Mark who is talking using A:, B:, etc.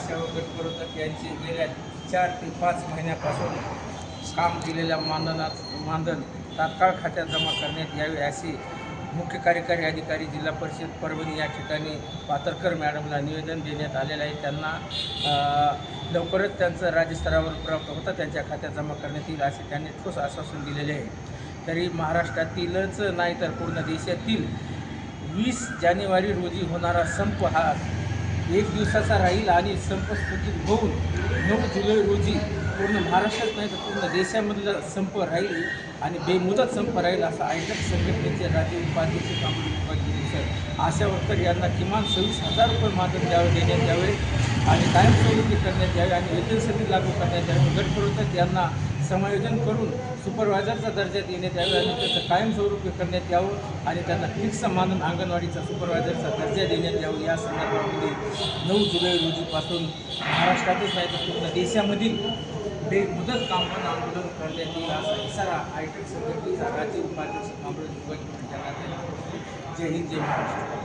A: आशा गटप्रवर्तक यांचे गेल्या चार ते पाच महिन्यापासून काम दिलेल्या मानधनात मानधन तात्काळ खात्यात जमा करण्यात यावे असे मुख्य कार्यकारी अधिकारी जिल्हा परिषद परभणी या ठिकाणी पातरकर मॅडमला निवेदन देण्यात आलेलं आहे. त्यांना लवकरच त्यांचं राज्यस्तरावर प्राप्त होता त्यांच्या खात्यात जमा करण्यात येईल असे त्यांनी ठोस आश्वासन दिलेले आहे. तरी महाराष्ट्रातीलच नाही तर पूर्ण देशातील वीस जानेवारी रोजी होणारा संप हा एक दिवसाचा राहील आणि संप स्थगित होऊन नऊ जुलै रोजी पूर्ण महाराष्ट्रात नाही तर पूर्ण देशामधला संप राहील आणि बेमुदत संप राहील असं आयटक संघटनेचे राज्य उपाध्यक्ष कामगिरी सर. आशा वर्कर यांना किमान सव्वीस हजार रुपये मानधन द्यावे देण्यात यावे. आणि कायमस्वरूपी करण्यात यावी आणि वेतनसमिती लागू करण्यात यावी. गटप्रवर्तक यांना समायोजन करून सुपरवायझरचा दर्जा देण्यात यावी आणि त्याचं कायमस्वरूपी करण्यात यावं आणि त्यांना फिक्स मानून अंगणवाडीचा सुपरवायझरचा दर्जा देण्यात यावं. या संदर्भामध्ये नऊ जुलै रोजीपासून महाराष्ट्रातच नाही तर पूर्ण देशामधील बेमुदत कामगार आंदोलन करण्यात येईल असा इशारा टी संघटनेचा राज्य उपाध्यक्ष कांबळे यांना जय हिंद जय महाराष्ट्र.